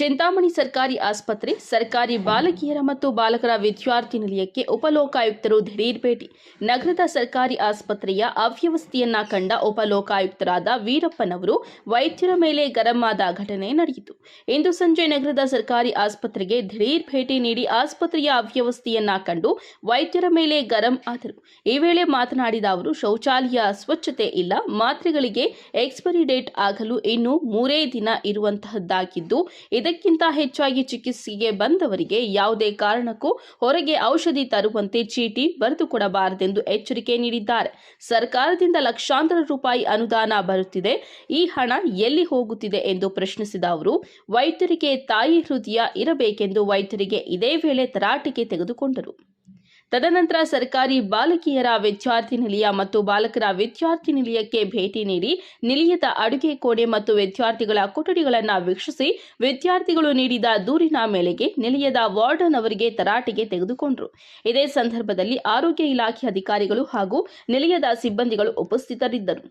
ಚಿಂತಾಮಣಿ ಸರ್ಕಾರಿ ಆಸ್ಪತ್ರೆ, ಸರ್ಕಾರಿ ಬಾಲಕಿಯರ ಮತ್ತು ಬಾಲಕರ ವಿದ್ಯಾರ್ಥಿ ನಿಲಯಕ್ಕೆ ಉಪಲೋಕಾಯುಕ್ತರು ದಿಢೀರ್ ಭೇಟಿ. ನಗರದ ಸರ್ಕಾರಿ ಆಸ್ಪತ್ರೆಯ ಅವ್ಯವಸ್ಥೆಯನ್ನ ಕಂಡ ಉಪಲೋಕಾಯುಕ್ತರಾದ ವೀರಪ್ಪನವರು ವೈದ್ಯರ ಮೇಲೆ ಗರಂ ಆದ ಘಟನೆ ನಡೆಯಿತು. ಇಂದು ಸಂಜೆ ನಗರದ ಸರ್ಕಾರಿ ಆಸ್ಪತ್ರೆಗೆ ದಿಢೀರ್ ಭೇಟಿ ನೀಡಿ ಆಸ್ಪತ್ರೆಯ ಅವ್ಯವಸ್ಥೆಯನ್ನ ಕಂಡು ವೈದ್ಯರ ಮೇಲೆ ಗರಂ ಆದರು. ಈ ವೇಳೆ ಮಾತನಾಡಿದ ಅವರು, ಶೌಚಾಲಯ ಸ್ವಚ್ಛತೆ ಇಲ್ಲ, ಮಾತ್ರೆಗಳಿಗೆ ಎಕ್ಸ್ಪೈರಿ ಡೇಟ್ ಆಗಲು ಇನ್ನು ಮೂರೇ ದಿನ ಇರುವಂತಹದ್ದಾಗಿದ್ದು ಇದಕ್ಕಿಂತ ಹೆಚ್ಚಾಗಿ ಚಿಕಿತ್ಸೆಗೆ ಬಂದವರಿಗೆ ಯಾವುದೇ ಕಾರಣಕ್ಕೂ ಹೊರಗೆ ಔಷಧಿ ತರುವಂತೆ ಚೀಟಿ ಬರೆದುಕೊಡಬಾರದೆಂದು ಎಚ್ಚರಿಕೆ ನೀಡಿದ್ದಾರೆ. ಸರ್ಕಾರದಿಂದ ಲಕ್ಷಾಂತರ ರೂಪಾಯಿ ಅನುದಾನ ಬರುತ್ತಿದೆ. ಈ ಹಣ ಎಲ್ಲಿ ಹೋಗುತ್ತಿದೆ ಎಂದು ಪ್ರಶ್ನಿಸಿದ ಅವರು, ವೈದ್ಯರಿಗೆ ತಾಯಿ ಹೃದಯ ಇರಬೇಕೆಂದು ವೈದ್ಯರಿಗೆ ಇದೇ ವೇಳೆ ತರಾಟೆಗೆ ತೆಗೆದುಕೊಂಡರು. ತದನಂತರ ಸರ್ಕಾರಿ ಬಾಲಕಿಯರ ವಿದ್ಯಾರ್ಥಿ ನಿಲಯ ಮತ್ತು ಬಾಲಕರ ವಿದ್ಯಾರ್ಥಿ ನಿಲಯಕ್ಕೆ ಭೇಟಿ ನೀಡಿ ನಿಲಯದ ಅಡುಗೆ ಕೋಣೆ ಮತ್ತು ವಿದ್ಯಾರ್ಥಿಗಳ ಕೊಠಡಿಗಳನ್ನು ವೀಕ್ಷಿಸಿ ವಿದ್ಯಾರ್ಥಿಗಳು ನೀಡಿದ ದೂರಿನ ಮೇಲೆಗೆ ನಿಲಯದ ವಾರ್ಡನ್ ಅವರಿಗೆ ತರಾಟೆಗೆ ತೆಗೆದುಕೊಂಡರು. ಇದೇ ಸಂದರ್ಭದಲ್ಲಿ ಆರೋಗ್ಯ ಇಲಾಖೆ ಅಧಿಕಾರಿಗಳು ಹಾಗೂ ನಿಲಯದ ಸಿಬ್ಬಂದಿಗಳು ಉಪಸ್ಥಿತರಿದ್ದರು.